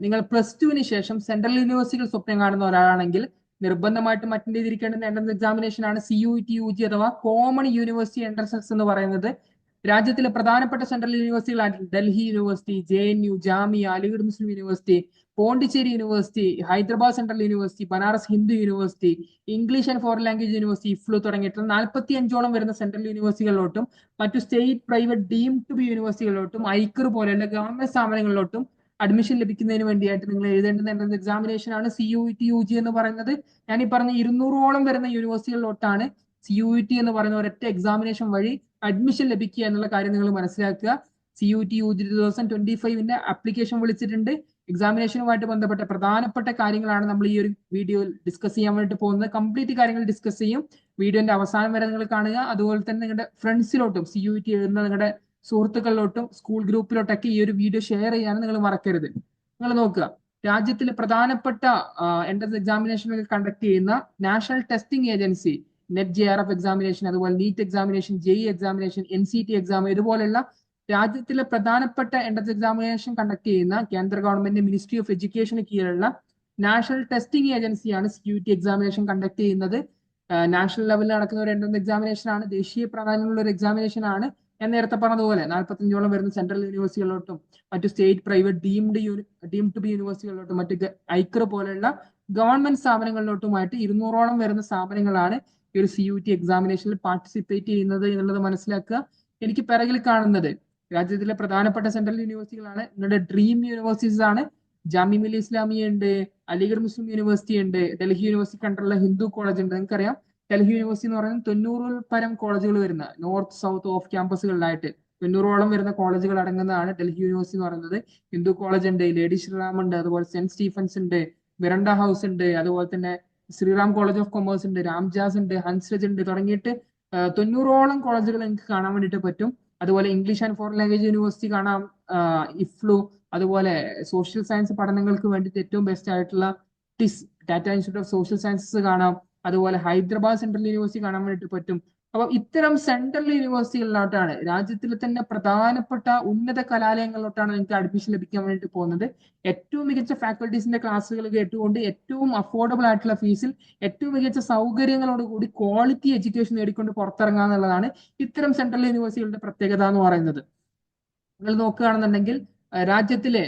നിങ്ങൾ പ്ലസ് ടുവിന് ശേഷം സെൻട്രൽ യൂണിവേഴ്സിറ്റികൾ സ്വപ്നം കാണുന്ന ഒരാളാണെങ്കിൽ നിർബന്ധമായിട്ടും അറ്റൻഡ് ചെയ്തിരിക്കേണ്ടുന്ന എൻട്രൻസ് എക്സാമിനേഷൻ ആണ് C U T U G അഥവാ കോമൺ യൂണിവേഴ്സിറ്റി എൻട്രൻസ് എന്ന് പറയുന്നത്. രാജ്യത്തിലെ പ്രധാനപ്പെട്ട central യൂണിവേഴ്സിറ്റികളായിട്ട് Delhi university J N U Jamia Aligarh Muslim university Pondicherry university Hyderabad central university Banaras Hindu university English and foreign language university EFLU തുടങ്ങിയിട്ടുള്ള നാൽപ്പത്തി അഞ്ചോളം വരുന്ന central യൂണിവേഴ്സിറ്റികളിലോട്ടും മറ്റു state private deemed to be യൂണിവേഴ്സിറ്റികളിലോട്ടും ICAR പോലെയുള്ള government സ്ഥാപനങ്ങളിലോട്ടും admission ലഭിക്കുന്നതിന് വേണ്ടിയായിട്ട് നിങ്ങൾ എഴുതേണ്ടുന്ന എൻട്രൻസ് എക്സാമിനേഷൻ ആണ് C U T U G എന്ന് പറയുന്നത്. ഞാൻ ഈ പറഞ്ഞ ഇരുന്നൂറോളം വരുന്ന യൂണിവേഴ്സിറ്റികളിലോട്ടാണ് സി യു ടി എന്ന് പറയുന്ന ഒരൊറ്റ എക്സാമിനേഷൻ വഴി അഡ്മിഷൻ ലഭിക്കുക എന്നുള്ള കാര്യം നിങ്ങൾ മനസ്സിലാക്കുക. C U T U G two thousand twenty ഫൈവിന്റെ application വിളിച്ചിട്ടുണ്ട്. എക്സാമിനേഷനുമായിട്ട് ബന്ധപ്പെട്ട പ്രധാനപ്പെട്ട കാര്യങ്ങളാണ് നമ്മൾ ഈ ഒരു വീഡിയോയിൽ ഡിസ്കസ് ചെയ്യാൻ വേണ്ടിയിട്ട് പോകുന്നത്. കംപ്ലീറ്റ് കാര്യങ്ങൾ ഡിസ്കസ് ചെയ്യും. വീഡിയോന്റെ അവസാനം വരെ നിങ്ങൾ കാണുക. അതുപോലെ തന്നെ നിങ്ങളുടെ ഫ്രണ്ട്സിലോട്ടും സി യു ടി എഴുതുന്ന നിങ്ങളുടെ സുഹൃത്തുക്കളിലോട്ടും സ്കൂൾ ഗ്രൂപ്പിലോട്ടൊക്കെ ഈ ഒരു വീഡിയോ ഷെയർ ചെയ്യാനും നിങ്ങൾ മറക്കരുത്. നിങ്ങൾ നോക്കുക. രാജ്യത്തിലെ പ്രധാനപ്പെട്ട എൻട്രൻസ് എക്സാമിനേഷനൊക്കെ കണ്ടക്ട് ചെയ്യുന്ന national testing agency NET J R F examination അതുപോലെ NEET examination JEE examination N C T exam ഇതുപോലെയുള്ള രാജ്യത്തിലെ പ്രധാനപ്പെട്ട എൻട്രൻസ് എക്സാമിനേഷൻ കണ്ടക്ട് ചെയ്യുന്ന കേന്ദ്ര ഗവൺമെന്റ് മിനിസ്ട്രി ഓഫ് എഡ്യൂക്കേഷന് കീഴിലുള്ള നാഷണൽ ടെസ്റ്റിംഗ് ഏജൻസിയാണ് C U T examination conduct ചെയ്യുന്നത് നാഷണൽ ലെവലിൽ നടക്കുന്ന ഒരു എൻട്രൻസ് എക്സാമിനേഷൻ ആണ്. ദേശീയ പ്രാധാന്യമുള്ള ഒരു എക്സാമിനേഷൻ ആണ്. ഞാൻ നേരത്തെ പറഞ്ഞതുപോലെ നാൽപ്പത്തഞ്ചോളം വരുന്ന സെൻട്രൽ യൂണിവേഴ്സിറ്റികളിലോട്ടും മറ്റു state private deemed deemed to be യൂണിവേഴ്സിറ്റികളിലോട്ടും മറ്റു ഐക്കർ പോലെയുള്ള ഗവൺമെന്റ് സ്ഥാപനങ്ങളിലോട്ടുമായിട്ട് ഇരുന്നൂറോളം വരുന്ന സ്ഥാപനങ്ങളാണ് ഈ ഒരു സി യു ടി എക്സാമിനേഷനിൽ പാർട്ടിസിപ്പേറ്റ് ചെയ്യുന്നത് എന്നുള്ളത് മനസ്സിലാക്കുക. എനിക്ക് പിറകിൽ കാണുന്നത് രാജ്യത്തിലെ പ്രധാനപ്പെട്ട സെൻട്രൽ യൂണിവേഴ്സിറ്റികളാണ് നിങ്ങളുടെ ഡ്രീം യൂണിവേഴ്സിറ്റീസ് ആണ്. ജാമ്യ ഇസ്ലാമിയ ഉണ്ട്. അലിഗഡ് മുസ്ലിം യൂണിവേഴ്സിറ്റി ഉണ്ട്. ഡൽഹി യൂണിവേഴ്സിറ്റി കണ്ടുള്ള ഹിന്ദു കോളേജ് ഉണ്ട്. നിങ്ങൾക്കറിയാം. ഡൽഹി യൂണിവേഴ്സിറ്റി എന്ന് പറയുന്നത് തൊണ്ണൂറിൽ പരം കോളേജുകൾ വരുന്ന നോർത്ത് സൗത്ത് ഓഫ് ക്യാമ്പസുകളിലായിട്ട് തൊണ്ണൂറോളം വരുന്ന കോളേജുകൾ അടങ്ങുന്നതാണ് ഡൽഹി യൂണിവേഴ്സിറ്റി എന്ന് പറയുന്നത്. ഹിന്ദു കോളേജ് ഉണ്ട് ലേഡി ശ്രീറാം ഉണ്ട് അതുപോലെ സെന്റ് സ്റ്റീഫൻസ് ഉണ്ട് മിറണ്ട ഹൗസ് ഉണ്ട് അതുപോലെ തന്നെ ശ്രീറാം കോളേജ് ഓഫ് കൊമേഴ്സ് ഉണ്ട് രാംജാസ് ഉണ്ട് ഹൻസ്രജ് ഉണ്ട്. തുടങ്ങിയിട്ട് തൊണ്ണൂറോളം കോളേജുകൾ നിങ്ങൾക്ക് കാണാൻ വേണ്ടിയിട്ട് പറ്റും. അതുപോലെ English and foreign language university കാണാം ഇഫ്ലു അതുപോലെ സോഷ്യൽ സയൻസ് പഠനങ്ങൾക്ക് വേണ്ടിയിട്ട് ഏറ്റവും ബെസ്റ്റ് ആയിട്ടുള്ള TISS Tata institute of social sciences കാണാം. അതുപോലെ ഹൈദരാബാദ് സെൻട്രൽ യൂണിവേഴ്സിറ്റി കാണാൻ വേണ്ടിയിട്ട് പറ്റും. അപ്പൊ ഇത്തരം സെൻട്രൽ യൂണിവേഴ്സിറ്റികളിലോട്ടാണ് രാജ്യത്തിലെ തന്നെ പ്രധാനപ്പെട്ട ഉന്നത കലാലയങ്ങളിലോട്ടാണ് നിങ്ങൾക്ക് അഡ്മിഷൻ ലഭിക്കാൻ വേണ്ടി പോകുന്നത്. ഏറ്റവും മികച്ച ഫാക്കൽറ്റീസിന്റെ ക്ലാസ്സുകൾ കേട്ടുകൊണ്ട് ഏറ്റവും അഫോർഡബിൾ ആയിട്ടുള്ള ഫീസിൽ ഏറ്റവും മികച്ച സൗകര്യങ്ങളോട് കൂടി ക്വാളിറ്റി എഡ്യൂക്കേഷൻ നേടിക്കൊണ്ട് പുറത്തിറങ്ങുക എന്നുള്ളതാണ് ഇത്തരം സെൻട്രൽ യൂണിവേഴ്സിറ്റികളുടെ പ്രത്യേകത എന്ന് പറയുന്നത്. നിങ്ങൾ നോക്കുകയാണെന്നുണ്ടെങ്കിൽ രാജ്യത്തിലെ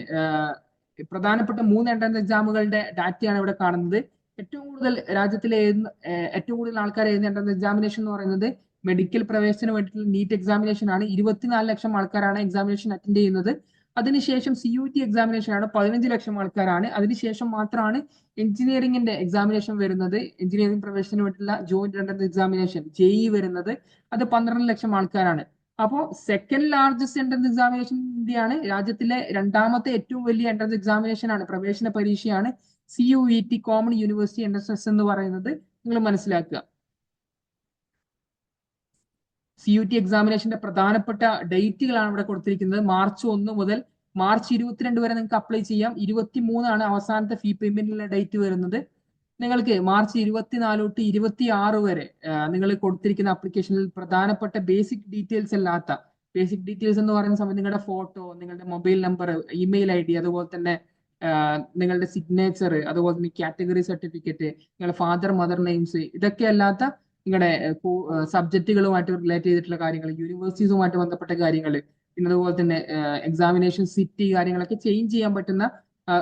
പ്രധാനപ്പെട്ട മൂന്ന് എൻട്രൻസ് എക്സാമുകളുടെ ഡാറ്റയാണ് ഇവിടെ കാണുന്നത്. ഏറ്റവും കൂടുതൽ രാജ്യത്തിലെ ഏറ്റവും കൂടുതൽ ആൾക്കാർ എഴുതേണ്ടത് എക്സാമിനേഷൻ എന്ന് പറയുന്നത് മെഡിക്കൽ പ്രവേശനത്തിന് വേണ്ടിയിട്ടുള്ള നീറ്റ് എക്സാമിനേഷൻ ആണ്. ഇരുപത്തിനാല് ലക്ഷം ആൾക്കാരാണ് എക്സാമിനേഷൻ അറ്റൻഡ് ചെയ്യുന്നത്. അതിനുശേഷം സി യു ടി എക്സാമിനേഷൻ ആണ്. പതിനഞ്ച് ലക്ഷം ആൾക്കാരാണ്. അതിനുശേഷം മാത്രമാണ് എഞ്ചിനീയറിംഗിന്റെ എക്സാമിനേഷൻ വരുന്നത്. എഞ്ചിനീയറിംഗ് പ്രവേശനത്തിന് വേണ്ടിയിട്ടുള്ള ജോയിന്റ് എൻട്രൻസ് എക്സാമിനേഷൻ ജെഇ വരുന്നത്. അത് പന്ത്രണ്ട് ലക്ഷം ആൾക്കാരാണ്. അപ്പോൾ സെക്കൻഡ് ലാർജസ്റ്റ് എൻട്രൻസ് എക്സാമിനേഷൻ ഇന്ത്യയാണ് രാജ്യത്തിലെ രണ്ടാമത്തെ ഏറ്റവും വലിയ എൻട്രൻസ് എക്സാമിനേഷൻ ആണ്. പ്രവേശന പരീക്ഷയാണ് C U E T common university entrance എന്ന് പറയുന്നത് നിങ്ങൾ മനസ്സിലാക്കുക. സി യു ടി എക്സാമിനേഷന്റെ പ്രധാനപ്പെട്ട ഡേറ്റുകളാണ് ഇവിടെ കൊടുത്തിരിക്കുന്നത്. മാർച്ച് ഒന്ന് മുതൽ മാർച്ച് ഇരുപത്തിരണ്ട് വരെ നിങ്ങൾക്ക് അപ്ലൈ ചെയ്യാം. ഇരുപത്തി മൂന്നാണ് അവസാനത്തെ ഫീ പേയ്മെന്റിനുള്ള ഡേറ്റ് വരുന്നത്. നിങ്ങൾക്ക് മാർച്ച് ഇരുപത്തിനാല് തൊട്ട് ഇരുപത്തി ആറ് വരെ നിങ്ങൾ കൊടുത്തിരിക്കുന്ന അപ്ലിക്കേഷനിൽ പ്രധാനപ്പെട്ട ബേസിക് ഡീറ്റെയിൽസ് അല്ലാത്ത ബേസിക് ഡീറ്റെയിൽസ് എന്ന് പറയുന്ന സമയത്ത് നിങ്ങളുടെ ഫോട്ടോ നിങ്ങളുടെ mobile number email I D അതുപോലെ തന്നെ നിങ്ങളുടെ സിഗ്നേച്ചർ അതുപോലെ തന്നെ കാറ്റഗറി സർട്ടിഫിക്കറ്റ് നിങ്ങളുടെ ഫാദർ മദർ നെയിംസ് ഇതൊക്കെ അല്ലാത്ത നിങ്ങളുടെ സബ്ജക്റ്റുകളുമായിട്ട് റിലേറ്റ് ചെയ്തിട്ടുള്ള കാര്യങ്ങൾ യൂണിവേഴ്സിറ്റീസുമായിട്ട് ബന്ധപ്പെട്ട കാര്യങ്ങൾ പിന്നെ അതുപോലെ തന്നെ എക്സാമിനേഷൻ സിറ്റി കാര്യങ്ങളൊക്കെ ചേഞ്ച് ചെയ്യാൻ പറ്റുന്ന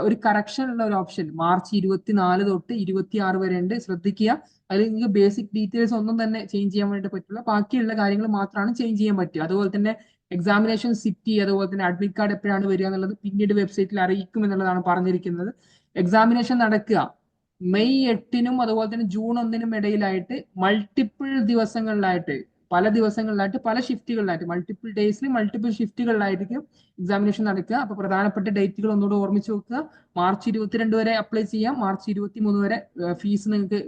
ഒരു കറക്ഷൻ ഉള്ള ഒരു ഓപ്ഷൻ മാർച്ച് ഇരുപത്തിനാല് തൊട്ട് ഇരുപത്തി ആറ് വരെ ഉണ്ട് ശ്രദ്ധിക്കുക. അതിൽ നിങ്ങൾക്ക് ബേസിക് ഡീറ്റെയിൽസ് ഒന്നും തന്നെ ചേഞ്ച് ചെയ്യാൻ വേണ്ടിയിട്ട് പറ്റില്ല. ബാക്കിയുള്ള കാര്യങ്ങൾ മാത്രമാണ് ചേഞ്ച് ചെയ്യാൻ പറ്റുക. അതുപോലെ തന്നെ എക്സാമിനേഷൻ സിറ്റി അതുപോലെ തന്നെ അഡ്മിറ്റ് കാർഡ് എപ്പോഴാണ് വരിക എന്നുള്ളത് പിന്നീട് വെബ്സൈറ്റിൽ അറിയിക്കും എന്നുള്ളതാണ് പറഞ്ഞിരിക്കുന്നത്. എക്സാമിനേഷൻ നടക്കുക. മെയ് എട്ടിനും അതുപോലെ തന്നെ ജൂൺ ഒന്നിനും ഇടയിലായിട്ട് മൾട്ടിപ്പിൾ ദിവസങ്ങളിലായിട്ട് പല ദിവസങ്ങളിലായിട്ട് പല ഷിഫ്റ്റുകളിലായിട്ട് മൾട്ടിപ്പിൾ ഡേയ്സിൽ മൾട്ടിപ്പിൾ ഷിഫ്റ്റുകളിലായിരിക്കും എക്സാമിനേഷൻ നടക്കുക. അപ്പൊ പ്രധാനപ്പെട്ട ഡേറ്റുകൾ ഒന്നുകൂടെ ഓർമ്മിച്ച് വെക്കുക. മാർച്ച് ഇരുപത്തിരണ്ട് വരെ അപ്ലൈ ചെയ്യാം. മാർച്ച് ഇരുപത്തി മൂന്ന് വരെ ഫീസ് നിങ്ങൾക്ക്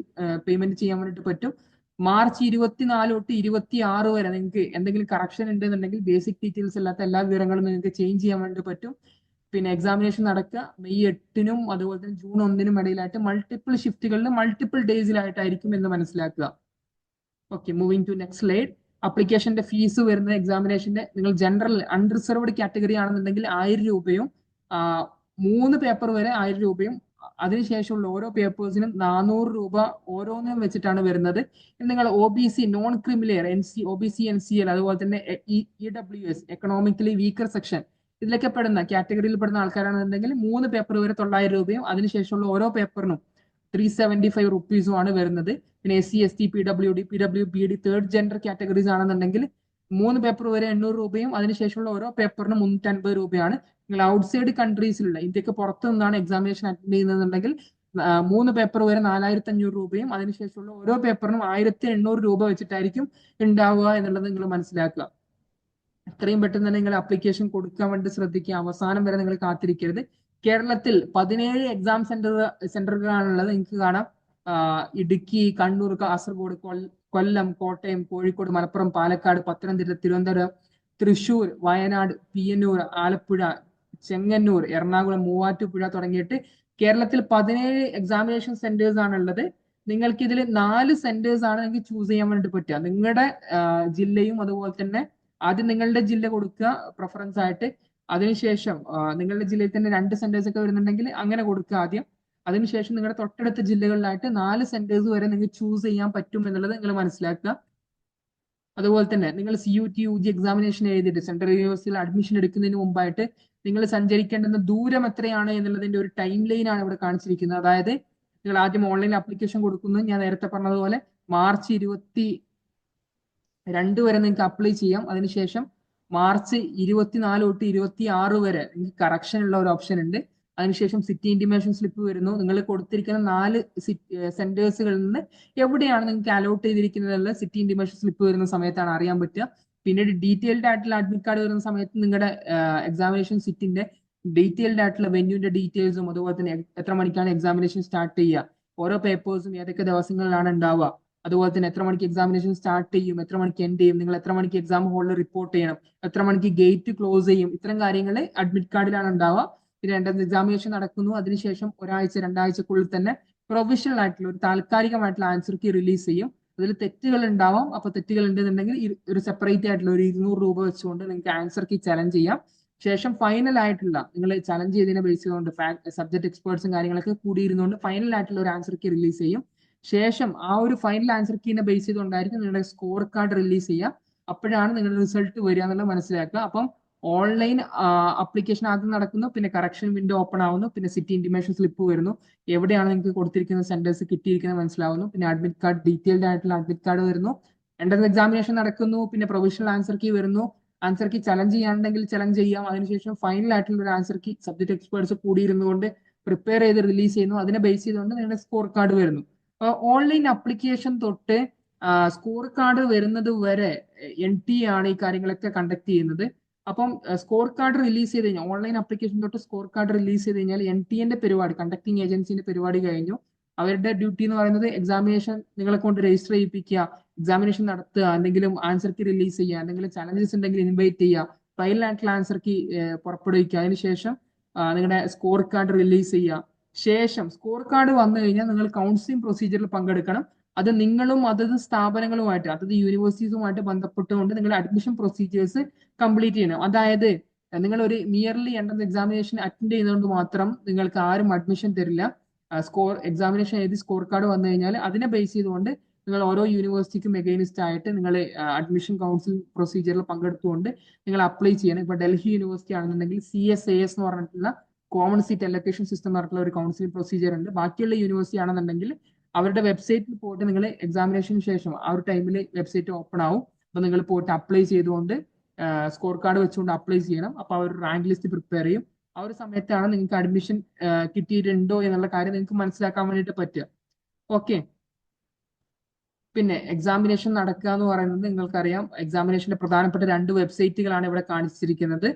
പേയ്മെന്റ് ചെയ്യാൻ വേണ്ടിയിട്ട് പറ്റും. മാർച്ച് ഇരുപത്തിനാല് തൊട്ട് ഇരുപത്തി ആറ് വരെ നിങ്ങൾക്ക് എന്തെങ്കിലും കറക്ഷൻ ഉണ്ടെന്നുണ്ടെങ്കിൽ ബേസിക് ഡീറ്റെയിൽസ് അല്ലാത്ത എല്ലാ വിവരങ്ങളും നിങ്ങൾക്ക് ചേഞ്ച് ചെയ്യാൻ വേണ്ടി പറ്റും. പിന്നെ എക്സാമിനേഷൻ നടക്കുക. മെയ് എട്ടിനും അതുപോലെ തന്നെ ജൂൺ ഒന്നിനും ഇടയിലായിട്ട് മൾട്ടിപ്പിൾ ഷിഫ്റ്റുകളിൽ മൾട്ടിപ്പിൾ ഡേയ്സിലായിട്ടായിരിക്കും എന്ന് മനസ്സിലാക്കുക. Okay moving to next slide അപ്ലിക്കേഷന്റെ fees വരുന്ന എക്സാമിനേഷന്റെ നിങ്ങൾ ജനറൽ അൺറിസർവ്ഡ് കാറ്റഗറി ആണെന്നുണ്ടെങ്കിൽ ആയിരം രൂപയും മൂന്ന് പേപ്പർ വരെ ആയിരം രൂപയും അതിനുശേഷമുള്ള ഓരോ പേപ്പേഴ്സിനും നാനൂറ് രൂപ ഓരോന്നിനും വെച്ചിട്ടാണ് വരുന്നത്. നിങ്ങൾ O B C non creamy layer N C O B C N C L അതുപോലെ തന്നെ E W S economically weaker section ഇതിലൊക്കെ പെടുന്ന കാറ്റഗറിയിൽ പെടുന്ന ആൾക്കാരാണെന്നുണ്ടെങ്കിൽ മൂന്ന് പേപ്പർ വരെ തൊള്ളായിരം രൂപയും അതിനുശേഷമുള്ള ഓരോ പേപ്പറിനും ത്രീ സെവന്റി ഫൈവ് റുപ്പീസും ആണ് വരുന്നത്. പിന്നെ S C S T P W D P W B D third gender categories ആണെന്നുണ്ടെങ്കിൽ മൂന്ന് പേപ്പർ വരെ എണ്ണൂറ് രൂപയും അതിനുശേഷമുള്ള ഓരോ പേപ്പറിന് മുന്നൂറ്റി അൻപത് രൂപയാണ്. നിങ്ങൾ ഔട്ട്സൈഡ് കൺട്രീസിലുള്ള ഇന്ത്യയ്ക്ക് പുറത്തു നിന്നാണ് എക്സാമിനേഷൻ അറ്റൻഡ് ചെയ്യുന്നതെന്നുണ്ടെങ്കിൽ മൂന്ന് പേപ്പർ വരെ നാലായിരത്തി അഞ്ഞൂറ് രൂപയും അതിനുശേഷമുള്ള ഓരോ പേപ്പറിനും ആയിരത്തി എണ്ണൂറ് രൂപ വെച്ചിട്ടായിരിക്കും ഉണ്ടാവുക എന്നുള്ളത് നിങ്ങൾ മനസ്സിലാക്കുക. എത്രയും പെട്ടെന്ന് തന്നെ നിങ്ങൾ അപ്ലിക്കേഷൻ കൊടുക്കാൻ വേണ്ടി ശ്രദ്ധിക്കുക. അവസാനം വരെ നിങ്ങൾ കാത്തിരിക്കരുത്. കേരളത്തിൽ പതിനേഴ് എക്സാം സെന്റർ സെന്ററുകളാണുള്ളത് നിങ്ങൾക്ക് കാണാം. ഇടുക്കി കണ്ണൂർ കാസർഗോഡ് കൊല്ലം കോട്ടയം കോഴിക്കോട് മലപ്പുറം പാലക്കാട് പത്തനംതിട്ട തിരുവനന്തപുരം തൃശൂർ വയനാട് പിയന്നൂർ ആലപ്പുഴ ചെങ്ങന്നൂർ എറണാകുളം മൂവാറ്റുപുഴ തുടങ്ങിയിട്ട് കേരളത്തിൽ പതിനേഴ് എക്സാമിനേഷൻ സെന്റേഴ്സ് ആണുള്ളത്. നിങ്ങൾക്ക് ഇതിൽ നാല് സെന്റേഴ്സ് ആണ് നിങ്ങൾക്ക് ചൂസ് ചെയ്യാൻ വേണ്ടി പറ്റുക. നിങ്ങളുടെ ജില്ലയും അതുപോലെ തന്നെ ആദ്യം നിങ്ങളുടെ ജില്ല കൊടുക്കുക പ്രിഫറൻസ് ആയിട്ട്. അതിനുശേഷം നിങ്ങളുടെ ജില്ലയിൽ തന്നെ രണ്ട് സെന്റേഴ്സ് ഒക്കെ വരുന്നുണ്ടെങ്കിൽ അങ്ങനെ കൊടുക്കുക ആദ്യം. അതിനുശേഷം നിങ്ങളുടെ തൊട്ടടുത്ത ജില്ലകളിലായിട്ട് നാല് സെന്റേഴ്സ് വരെ നിങ്ങൾക്ക് ചൂസ് ചെയ്യാൻ പറ്റും എന്നുള്ളത് നിങ്ങൾ മനസ്സിലാക്കുക. അതുപോലെ തന്നെ നിങ്ങൾ C U T U G examination എഴുതിയിട്ട് സെൻട്രൽ യൂണിവേഴ്സിറ്റിയിൽ അഡ്മിഷൻ എടുക്കുന്നതിന് മുമ്പായിട്ട് നിങ്ങൾ സഞ്ചരിക്കേണ്ടുന്ന ദൂരം എത്രയാണ് എന്നുള്ളതിന്റെ ഒരു ടൈം ലൈൻ ആണ് ഇവിടെ കാണിച്ചിരിക്കുന്നത്. അതായത് നിങ്ങൾ ആദ്യം ഓൺലൈൻ അപ്ലിക്കേഷൻ കൊടുക്കുന്നത് ഞാൻ നേരത്തെ പറഞ്ഞതുപോലെ മാർച്ച് ഇരുപത്തി രണ്ട് വരെ നിങ്ങൾക്ക് അപ്ലൈ ചെയ്യാം. അതിനുശേഷം മാർച്ച് ഇരുപത്തിനാല് തൊട്ട് ഇരുപത്തി ആറ് വരെ നിങ്ങൾക്ക് കറക്ഷൻ ഉള്ള ഒരു ഓപ്ഷൻ ഉണ്ട്. അതിനുശേഷം സിറ്റി ഇൻഡിമേഷൻ സ്ലിപ്പ് വരുന്നു. നിങ്ങൾ കൊടുത്തിരിക്കുന്ന നാല് സെന്റേഴ്സുകളിൽ നിന്ന് എവിടെയാണ് നിങ്ങൾക്ക് അലോട്ട് ചെയ്തിരിക്കുന്നത് സിറ്റി ഇൻഡിമേഷൻ സ്ലിപ്പ് വരുന്ന സമയത്താണ് അറിയാൻ പറ്റുക. പിന്നീട് ഡീറ്റെയിൽഡ് ആയിട്ടുള്ള അഡ്മിറ്റ് കാർഡ് വരുന്ന സമയത്ത് നിങ്ങളുടെ എക്സാമിനേഷൻ സിറ്റിന്റെ ഡീറ്റെയിൽഡ് ആയിട്ടുള്ള വെന്യൂന്റെ ഡീറ്റെയിൽസും അതുപോലെ തന്നെ എത്ര മണിക്കാണ് എക്സാമിനേഷൻ സ്റ്റാർട്ട് ചെയ്യുക. ഓരോ പേപ്പേഴ്സും ഏതൊക്കെ ദിവസങ്ങളിലാണ് ഉണ്ടാവുക. അതുപോലെ തന്നെ എത്ര മണിക്ക് എക്സാമിനേഷൻ സ്റ്റാർട്ട് ചെയ്യും എത്ര മണിക്ക് എൻഡ് ചെയ്യും നിങ്ങൾ എത്ര മണിക്ക് എക്സാം ഹോളിൽ റിപ്പോർട്ട് ചെയ്യണം എത്ര മണിക്ക് ഗേറ്റ് ക്ലോസ് ചെയ്യും ഇത്തരം കാര്യങ്ങൾ അഡ്മിറ്റ് കാർഡിലാണ് ഉണ്ടാവുക. പിന്നെ എക്സാമിനേഷൻ നടക്കുന്നു. അതിനുശേഷം ഒരാഴ്ച രണ്ടാഴ്ചക്കുള്ളിൽ തന്നെ പ്രൊഫഷണൽ ആയിട്ടുള്ള ഒരു താൽക്കാലികമായിട്ടുള്ള ആൻസർ കീ റിലീസ് ചെയ്യും. അതിൽ തെറ്റുകൾ ഉണ്ടാവാം. അപ്പൊ തെറ്റുകൾ ഉണ്ടെന്നുണ്ടെങ്കിൽ ഒരു സെപ്പറേറ്റ് ആയിട്ടുള്ള ഒരു ഇരുന്നൂറ് രൂപ വെച്ചുകൊണ്ട് നിങ്ങൾക്ക് ആൻസർ കീ ചലഞ്ച് ചെയ്യാം. ശേഷം ഫൈനൽ ആയിട്ടുള്ള നിങ്ങൾ ചലഞ്ച് ചെയ്തതിനെ ബേസ് ചെയ്തുകൊണ്ട് സബ്ജക്ട് എക്സ്പേർട്സും കാര്യങ്ങളൊക്കെ കൂടിയിരുന്നുകൊണ്ട് ഫൈനൽ ആയിട്ടുള്ള ഒരു ആൻസർ കീ റിലീസ് ചെയ്യും. ശേഷം ആ ഒരു ഫൈനൽ ആൻസർ കീനെ ബേസ് ചെയ്തുകൊണ്ടായിരിക്കും നിങ്ങളുടെ സ്കോർ കാർഡ് റിലീസ് ചെയ്യുക. അപ്പോഴാണ് നിങ്ങളുടെ റിസൾട്ട് വരിക എന്നുള്ളത് മനസ്സിലാക്കുക. അപ്പം ഓൺലൈൻ അപ്ലിക്കേഷൻ ആദ്യം നടക്കുന്നു. പിന്നെ കറക്ഷൻ വിൻഡോ ഓപ്പൺ ആവുന്നു. പിന്നെ സിറ്റി ഇൻഡിമേഷൻ സ്ലിപ്പ് വരുന്നു. എവിടെയാണ് നിങ്ങൾക്ക് കൊടുത്തിരിക്കുന്ന സെന്റേഴ്സ് കിട്ടിയിരിക്കുന്നത് മനസ്സിലാവുന്നു. പിന്നെ അഡ്മിറ്റ് കാർഡ് ഡീറ്റെയിൽഡ് ആയിട്ടുള്ള അഡ്മിറ്റ് കാർഡ് വരുന്നു. എൻട്രൻസ് എക്സാമിനേഷൻ നടക്കുന്നു. പിന്നെ പ്രൊവിഷണൽ ആൻസർ കീ വരുന്നു. ആൻസർ കീ ചലഞ്ച് ചെയ്യാനുണ്ടെങ്കിൽ ചലഞ്ച് ചെയ്യാം. അതിനുശേഷം ഫൈനൽ ആയിട്ടുള്ള ഒരു ആൻസർ കീ സബ്ജക്ട് എക്സ്പേർട്സ് കൂടിയിരുന്നുകൊണ്ട് പ്രിപ്പയർ ചെയ്ത് റിലീസ് ചെയ്യുന്നു. അതിനെ ബേസ് ചെയ്തുകൊണ്ട് നിങ്ങളുടെ സ്കോർ കാർഡ് വരുന്നു. ഓൺലൈൻ അപ്ലിക്കേഷൻ തൊട്ട് സ്കോർ കാർഡ് വരുന്നത് വരെ എൻ ടി ആണ് ഈ കാര്യങ്ങളൊക്കെ കണ്ടക്ട് ചെയ്യുന്നത്. അപ്പം സ്കോർ കാർഡ് റിലീസ് ചെയ്ത് കഴിഞ്ഞാൽ ഓൺലൈൻ ആപ്ലിക്കേഷൻ തൊട്ട് സ്കോർ കാർഡ് റിലീസ് ചെയ്ത് കഴിഞ്ഞാൽ എൻ ടി എന്റെ പരിപാടി കണ്ടക്ടിങ് ഏജൻസിന്റെ പരിപാടി കഴിഞ്ഞു. അവരുടെ ഡ്യൂട്ടി എന്ന് പറയുന്നത് എക്സാമിനേഷൻ നിങ്ങളെ കൊണ്ട് രജിസ്റ്റർ ചെയ്യിപ്പിക്കുക എക്സാമിനേഷൻ നടത്തുക എന്തെങ്കിലും ആൻസർ കീ റിലീസ് ചെയ്യുക എന്തെങ്കിലും ചലഞ്ചസ് ഉണ്ടെങ്കിൽ ഇൻവൈറ്റ് ചെയ്യുക ഫൈനൽ ആയിട്ടുള്ള ആൻസർ കീ പുറപ്പെടുവിക്കുക. അതിനുശേഷം നിങ്ങളുടെ സ്കോർ കാർഡ് റിലീസ് ചെയ്യുക. ശേഷം സ്കോർ കാർഡ് വന്നു കഴിഞ്ഞാൽ നിങ്ങൾ കൗൺസിലിംഗ് പ്രൊസീജിയറിൽ പങ്കെടുക്കണം. അത് നിങ്ങളും അതത് സ്ഥാപനങ്ങളുമായിട്ട് അതത് യൂണിവേഴ്സിറ്റീസുമായിട്ട് ബന്ധപ്പെട്ടുകൊണ്ട് നിങ്ങൾ അഡ്മിഷൻ പ്രൊസീജിയേഴ്സ് കംപ്ലീറ്റ് ചെയ്യണം. അതായത് നിങ്ങൾ ഒരു നിയർലി എൻട്രൻസ് എക്സാമിനേഷൻ അറ്റൻഡ് ചെയ്യുന്നതുകൊണ്ട് മാത്രം നിങ്ങൾക്ക് ആരും അഡ്മിഷൻ തരില്ല. സ്കോർ എക്സാമിനേഷൻ എഴുതി സ്കോർ കാർഡ് വന്നു കഴിഞ്ഞാൽ അതിനെ ബേസ് ചെയ്തുകൊണ്ട് നിങ്ങൾ ഓരോ യൂണിവേഴ്സിറ്റിക്കും എഗെയിനിസ്റ്റ് ആയിട്ട് നിങ്ങൾ അഡ്മിഷൻ കൗൺസിൽ പ്രൊസീജിയറിൽ പങ്കെടുത്തുകൊണ്ട് നിങ്ങൾ അപ്ലൈ ചെയ്യണം. ഇപ്പൊ ഡൽഹി യൂണിവേഴ്സിറ്റി ആണെന്നുണ്ടെങ്കിൽ സി എസ് എ എസ് എന്ന് പറഞ്ഞിട്ടുള്ള കോമൺ സീറ്റ് അലൊക്കേഷൻ സിസ്റ്റം പറഞ്ഞിട്ടുള്ള ഒരു കൗൺസിലിംഗ് പ്രൊസീജിയർ ഉണ്ട്. ബാക്കിയുള്ള യൂണിവേഴ്സിറ്റി ആണെന്നുണ്ടെങ്കിൽ അവരുടെ വെബ്സൈറ്റിൽ പോയിട്ട് നിങ്ങൾ എക്സാമിനേഷന് ശേഷം ആ ഒരു ടൈമിൽ വെബ്സൈറ്റ് ഓപ്പൺ ആവും. അപ്പൊ നിങ്ങൾ പോയിട്ട് അപ്ലൈ ചെയ്തുകൊണ്ട് സ്കോർ കാർഡ് വെച്ചുകൊണ്ട് അപ്ലൈ ചെയ്യണം. അപ്പൊ അവർ റാങ്ക് ലിസ്റ്റ് പ്രിപ്പയർ ചെയ്യും. ആ ഒരു സമയത്താണ് നിങ്ങൾക്ക് അഡ്മിഷൻ കിട്ടിയിട്ടുണ്ടോ എന്നുള്ള കാര്യം നിങ്ങൾക്ക് മനസ്സിലാക്കാൻ വേണ്ടിയിട്ട് പറ്റുക. ഓക്കെ പിന്നെ എക്സാമിനേഷൻ നടക്കുക എന്ന് പറയുന്നത് നിങ്ങൾക്കറിയാം. എക്സാമിനേഷന്റെ പ്രധാനപ്പെട്ട രണ്ട് വെബ്സൈറ്റുകളാണ് ഇവിടെ കാണിച്ചിരിക്കുന്നത്.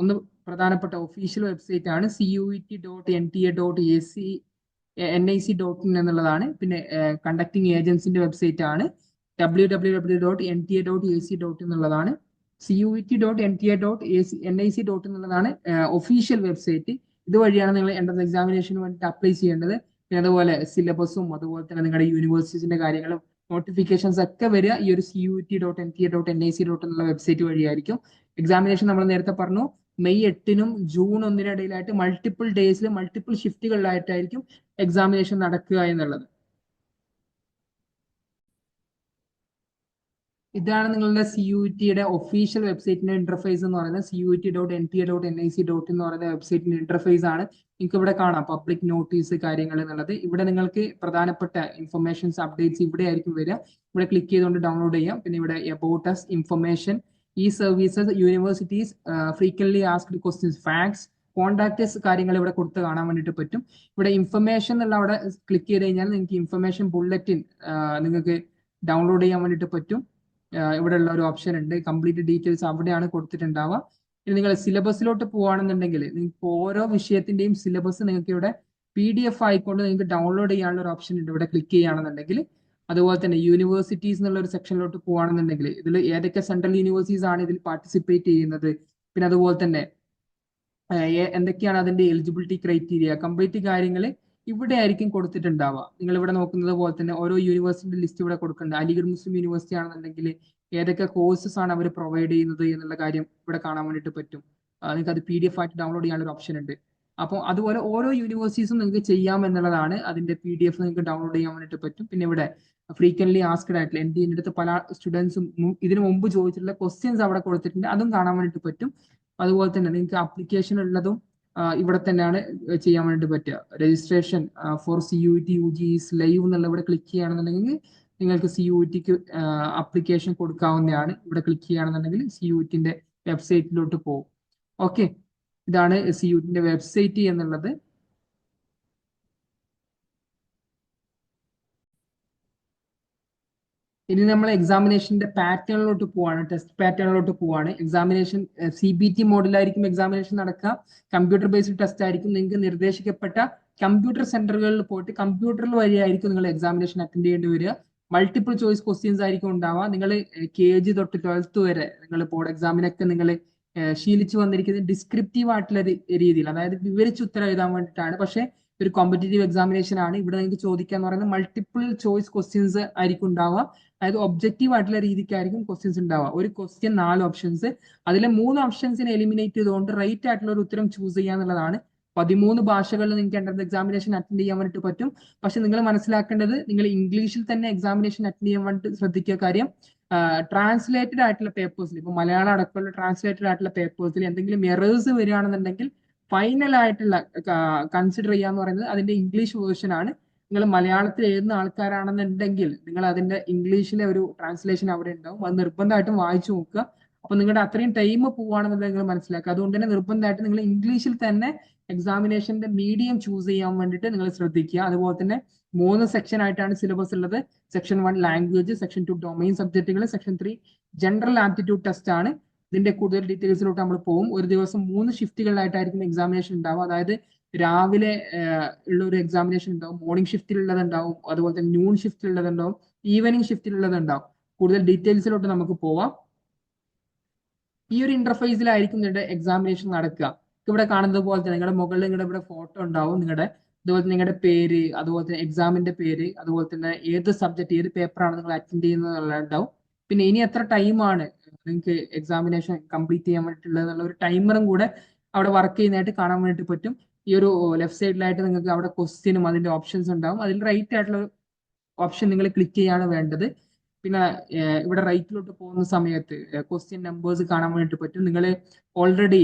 ഒന്ന് പ്രധാനപ്പെട്ട ഒഫീഷ്യൽ വെബ്സൈറ്റ് ആണ് C U E T dot N T A dot A C N I C dot in എന്നുള്ളതാണ്. പിന്നെ കണ്ടക്ടിങ് ഏജൻസിന്റെ വെബ്സൈറ്റ് ആണ്. W W W dot N T A dot A C dot എന്നുള്ളതാണ്. C U T dot N T A dot A C N I C dot എന്നുള്ളതാണ് official website ഇതുവഴിയാണ് നിങ്ങൾ entrance എക്സാമിനേഷന് വേണ്ടിയിട്ട് apply ചെയ്യേണ്ടത്. പിന്നെ അതുപോലെ സിലബസും അതുപോലെ തന്നെ നിങ്ങളുടെ യൂണിവേഴ്സിറ്റീസിന്റെ കാര്യങ്ങളും നോട്ടിഫിക്കേഷൻസ് ഒക്കെ വരിക ഈ ഒരു C U T dot N T A dot N I C dot എന്നുള്ള വെബ്സൈറ്റ് വഴിയായിരിക്കും. എക്സാമിനേഷൻ നമ്മൾ നേരത്തെ പറഞ്ഞു. മെയ് എട്ടിനും ജൂൺ ഒന്നിനിടയിലായിട്ട് മൾട്ടിപ്പിൾ ഡേയ്സിൽ മൾട്ടിപ്പിൾ ഷിഫ്റ്റുകളിലായിട്ടായിരിക്കും എക്സാമിനേഷൻ നടക്കുക എന്നുള്ളത്. ഇതാണ് നിങ്ങളുടെ സി യു ടിയുടെ ഒഫീഷ്യൽ വെബ്സൈറ്റിന്റെ ഇന്റർഫേസ് എന്ന് പറയുന്നത്. C U T dot N T A dot N I C dot എന്ന് പറയുന്ന വെബ്സൈറ്റിന്റെ ഇന്റർഫേസ് ആണ്. നിങ്ങൾക്ക് ഇവിടെ കാണാം പബ്ലിക് നോട്ടീസ് കാര്യങ്ങൾ എന്നുള്ളത്. ഇവിടെ നിങ്ങൾക്ക് പ്രധാനപ്പെട്ട ഇൻഫർമേഷൻസ് അപ്ഡേറ്റ്സ് ഇവിടെ ആയിരിക്കും വരിക. ഇവിടെ ക്ലിക്ക് ചെയ്തുകൊണ്ട് ഡൗൺലോഡ് ചെയ്യാം. പിന്നെ ഇവിടെ about information services universities frequently asked questions facts contacts കാര്യങ്ങൾ ഇവിടെ കൊടുത്ത് കാണാൻ വേണ്ടിയിട്ട് പറ്റും. ഇവിടെ ഇൻഫർമേഷൻ എന്നുള്ള അവിടെ ക്ലിക്ക് ചെയ്ത് കഴിഞ്ഞാൽ നിങ്ങൾക്ക് ഇൻഫർമേഷൻ ബുള്ളറ്റിൻ നിങ്ങൾക്ക് ഡൗൺലോഡ് ചെയ്യാൻ വേണ്ടിയിട്ട് പറ്റും. ഇവിടെ ഉള്ള ഒരു ഓപ്ഷൻ ഉണ്ട്. കംപ്ലീറ്റ് ഡീറ്റെയിൽസ് അവിടെയാണ് കൊടുത്തിട്ടുണ്ടാവുക. ഇനി നിങ്ങൾ സിലബസിലോട്ട് പോവുകയാണെന്നുണ്ടെങ്കിൽ നിങ്ങൾക്ക് ഓരോ വിഷയത്തിന്റെയും സിലബസ് നിങ്ങൾക്ക് ഇവിടെ പി ഡി എഫ് ആയിക്കൊണ്ട് നിങ്ങൾക്ക് ഡൗൺലോഡ് ചെയ്യാനുള്ള ഒരു ഓപ്ഷൻ ഉണ്ട്. ഇവിടെ ക്ലിക്ക് ചെയ്യുകയാണെന്നുണ്ടെങ്കിൽ അതുപോലെ തന്നെ യൂണിവേഴ്സിറ്റീസ് എന്നുള്ള ഒരു സെക്ഷനിലോട്ട് പോവാണെന്നുണ്ടെങ്കിൽ ഇതിൽ ഏതൊക്കെ സെൻട്രൽ യൂണിവേഴ്സിറ്റീസ് ആണ് ഇതിൽ പാർട്ടിസിപ്പേറ്റ് ചെയ്യുന്നത്? പിന്നെ അതുപോലെ തന്നെ എന്തൊക്കെയാണ് അതിന്റെ എലിജിബിലിറ്റി ക്രൈറ്റീരിയ കംപ്ലീറ്റ് കാര്യങ്ങൾ ഇവിടെ ആയിരിക്കും കൊടുത്തിട്ടുണ്ടാവുക. നിങ്ങൾ ഇവിടെ നോക്കുന്നത് പോലെ തന്നെ ഓരോ യൂണിവേഴ്സിറ്റി ലിസ്റ്റ് ഇവിടെ കൊടുക്കുന്നുണ്ട്. അലിഗഡ് മുസ്ലിം യൂണിവേഴ്സിറ്റി ആണെന്നുണ്ടെങ്കിൽ ഏതൊക്കെ കോഴ്സസ് ആണ് അവർ പ്രൊവൈഡ് ചെയ്യുന്നത് എന്നുള്ള കാര്യം ഇവിടെ കാണാൻ വേണ്ടിയിട്ട് പറ്റും. നിങ്ങൾക്ക് അത് പി ഡി എഫ് ആയിട്ട് ഡൗൺലോഡ് ചെയ്യാനുള്ള ഒരു ഓപ്ഷൻ ഉണ്ട്. അപ്പോൾ അതുപോലെ ഓരോ യൂണിവേഴ്സിറ്റീസും നിങ്ങൾക്ക് ചെയ്യാം എന്നുള്ളതാണ് അതിന്റെ പി ഡി എഫ് നിങ്ങൾക്ക് ഡൗൺലോഡ് ചെയ്യാൻ വേണ്ടിയിട്ട് പറ്റും. പിന്നെ ഇവിടെ ഫ്രീക്വൻലി ആസ്ക്ഡ് ആയിട്ടുള്ള എന്റെ അടുത്ത് പല സ്റ്റുഡൻസും ഇതിനു മുമ്പ് ചോദിച്ചിട്ടുള്ള ക്വസ്റ്റ്യൻസ് അവിടെ കൊടുത്തിട്ടുണ്ട്. അതും കാണാൻ വേണ്ടിട്ട് പറ്റും. അതുപോലെ തന്നെ നിങ്ങൾക്ക് അപ്ലിക്കേഷൻ ഉള്ളതും ഇവിടെ തന്നെയാണ് ചെയ്യാൻ വേണ്ടി പറ്റുക. Registration for C U T U G is live എന്നുള്ള ഇവിടെ ക്ലിക്ക് ചെയ്യുകയാണെന്നുണ്ടെങ്കിൽ നിങ്ങൾക്ക് സി യു ടിക്ക് അപ്ലിക്കേഷൻ കൊടുക്കാവുന്നതാണ്. ഇവിടെ ക്ലിക്ക് ചെയ്യുകയാണെന്നുണ്ടെങ്കിൽ സി യു ടിന്റെ വെബ്സൈറ്റിലോട്ട് പോകും ഓക്കെ ഇതാണ് സി യു ടിന്റെ വെബ്സൈറ്റ് എന്നുള്ളത്. ഇനി നമ്മൾ എക്സാമിനേഷന്റെ പാറ്റേണിലോട്ട് പോവാണ്. ടെസ്റ്റ് പാറ്റേണിലോട്ട് പോവാണ്. എക്സാമിനേഷൻ സി ബി ടി മോഡിലായിരിക്കും എക്സാമിനേഷൻ നടക്കുക. കമ്പ്യൂട്ടർ ബേസ്ഡ് ടെസ്റ്റ് ആയിരിക്കും. നിങ്ങൾക്ക് നിർദ്ദേശിക്കപ്പെട്ട കമ്പ്യൂട്ടർ സെന്ററുകളിൽ പോയിട്ട് കമ്പ്യൂട്ടറിൽ വഴിയായിരിക്കും നിങ്ങൾ എക്സാമിനേഷൻ അറ്റൻഡ് ചെയ്യേണ്ടി വരിക. മൾട്ടിപ്പിൾ ചോയ്സ് ക്വസ്റ്റ്യൻസ് ആയിരിക്കും ഉണ്ടാവുക. നിങ്ങൾ കെ ജി തൊട്ട് ട്വൽത്ത് വരെ നിങ്ങൾ ബോർഡ് എക്സാമിനൊക്കെ നിങ്ങൾ ശീലിച്ചു വന്നിരിക്കുന്നത് ഡിസ്ക്രിപ്റ്റീവ് ആയിട്ടുള്ള രീതിയിൽ അതായത് വിവരിച്ച് ഉത്തരം എഴുതാൻ വേണ്ടിയിട്ടാണ്. പക്ഷേ ഒരു കോമ്പറ്റേറ്റീവ് എക്സാമിനേഷൻ ആണ്. ഇവിടെ നിങ്ങൾക്ക് ചോദിക്കാന്ന് പറയുന്നത് മൾട്ടിപ്പിൾ ചോയ്സ് ക്വസ്റ്റ്യൻസ് ആയിരിക്കും ഉണ്ടാവുക. അതായത് ഒബ്ജക്റ്റീവ് ആയിട്ടുള്ള രീതിക്കായിരിക്കും ക്വസ്റ്റ്യൻസ് ഉണ്ടാവുക. ഒരു ക്വസ്റ്റ്യൻ നാല് ഓപ്ഷൻസ് അതിലെ മൂന്ന് ഓപ്ഷൻസിനെ എലിമിനേറ്റ് ചെയ്തുകൊണ്ട് റൈറ്റ് ആയിട്ടുള്ള ഒരു ഉത്തരം ചൂസ് ചെയ്യുക എന്നുള്ളതാണ്. പതിമൂന്ന് ഭാഷകളിൽ നിങ്ങൾക്ക് എൻട്രൻസ് എക്സാമിനേഷൻ അറ്റൻഡ് ചെയ്യാൻ വേണ്ടിയിട്ട് പറ്റും. പക്ഷെ നിങ്ങൾ മനസ്സിലാക്കേണ്ടത് നിങ്ങൾ ഇംഗ്ലീഷിൽ തന്നെ എക്സാമിനേഷൻ അറ്റൻഡ് ചെയ്യാൻ വേണ്ടി ശ്രദ്ധിക്കുക കാര്യം ട്രാൻസ്ലേറ്റഡ് ആയിട്ടുള്ള പേപ്പേഴ്സിൽ ഇപ്പൊ മലയാളം അടക്കമുള്ള ട്രാൻസ്ലേറ്റഡ് ആയിട്ടുള്ള പേപ്പേഴ്സിൽ എന്തെങ്കിലും എറേഴ്സ് വരികയാണെന്നുണ്ടെങ്കിൽ ഫൈനൽ ആയിട്ടുള്ള കൺസിഡർ ചെയ്യാന്ന് പറയുന്നത് അതിന്റെ ഇംഗ്ലീഷ് വേർഷൻ ആണ്. നിങ്ങൾ മലയാളത്തിൽ എഴുതുന്ന ആൾക്കാരാണെന്നുണ്ടെങ്കിൽ നിങ്ങൾ അതിന്റെ ഇംഗ്ലീഷിലെ ഒരു ട്രാൻസ്ലേഷൻ അവിടെ ഉണ്ടാവും. അത് നിർബന്ധമായിട്ടും വായിച്ചു നോക്കുക. അപ്പൊ നിങ്ങളുടെ അത്രയും ടൈം പോവാണെന്നുള്ളത് നിങ്ങൾ മനസ്സിലാക്കുക. അതുകൊണ്ട് തന്നെ നിർബന്ധമായിട്ട് നിങ്ങൾ ഇംഗ്ലീഷിൽ തന്നെ എക്സാമിനേഷന്റെ മീഡിയം ചൂസ് ചെയ്യാൻ വേണ്ടിയിട്ട് നിങ്ങൾ ശ്രദ്ധിക്കുക. അതുപോലെ തന്നെ മൂന്ന് സെക്ഷൻ ആയിട്ടാണ് സിലബസ് ഉള്ളത്. Section one language section two domain സബ്ജക്റ്റുകൾ section three general aptitude test ആണ്. ഇതിന്റെ കൂടുതൽ ഡീറ്റെയിൽസിലോട്ട് നമ്മൾ പോകും ഒരു ദിവസം മൂന്ന് ഷിഫ്റ്റുകളിലായിട്ടായിരിക്കും എക്സാമിനേഷൻ ഉണ്ടാവും അതായത് രാവിലെ ഉള്ള ഒരു എക്സാമിനേഷൻ ഉണ്ടാവും. മോർണിംഗ് ഷിഫ്റ്റിലുള്ളത് ഉണ്ടാവും. അതുപോലെ തന്നെ ന്യൂൺ ഷിഫ്റ്റിലുള്ളത് ഉണ്ടാവും. ഈവനിങ് ഷിഫ്റ്റിലുള്ളത് ഉണ്ടാവും. കൂടുതൽ ഡീറ്റെയിൽസിലോട്ട് നമുക്ക് പോവാം. ഈ ഒരു ഇന്റർഫേസിലായിരിക്കും നിങ്ങളുടെ എക്സാമിനേഷൻ നടക്കുക. ഇവിടെ കാണുന്നത് പോലെ തന്നെ നിങ്ങളുടെ മുകളിൽ നിങ്ങളുടെ ഇവിടെ ഫോട്ടോ ഉണ്ടാവും. നിങ്ങളുടെ അതുപോലെ നിങ്ങളുടെ പേര് അതുപോലെ തന്നെ എക്സാമിന്റെ പേര് അതുപോലെ തന്നെ ഏത് സബ്ജക്ട് ഏത് പേപ്പറാണ് നിങ്ങൾ അറ്റൻഡ് ചെയ്യുന്നത് ഉണ്ടാവും. പിന്നെ ഇനി എത്ര ടൈമാണ് നിങ്ങൾക്ക് എക്സാമിനേഷൻ കംപ്ലീറ്റ് ചെയ്യാൻ വേണ്ടിയിട്ടുള്ളത് എന്നുള്ള ഒരു ടൈമറും കൂടെ അവിടെ വർക്ക് ചെയ്യുന്നതായിട്ട് കാണാൻ വേണ്ടിയിട്ട് പറ്റും. ഈ ഒരു ലെഫ്റ്റ് സൈഡിലായിട്ട് നിങ്ങൾക്ക് അവിടെ ക്വസ്റ്റ്യനും അതിന്റെ ഓപ്ഷൻസ് ഉണ്ടാവും. അതിൽ റൈറ്റ് ആയിട്ടുള്ള ഓപ്ഷൻ നിങ്ങൾ ക്ലിക്ക് ചെയ്യാണ് വേണ്ടത്. പിന്നെ ഇവിടെ റൈറ്റിലോട്ട് പോകുന്ന സമയത്ത് ക്വസ്റ്റ്യൻ നമ്പേഴ്സ് കാണാൻ വേണ്ടിയിട്ട് പറ്റും. നിങ്ങൾ ഓൾറെഡി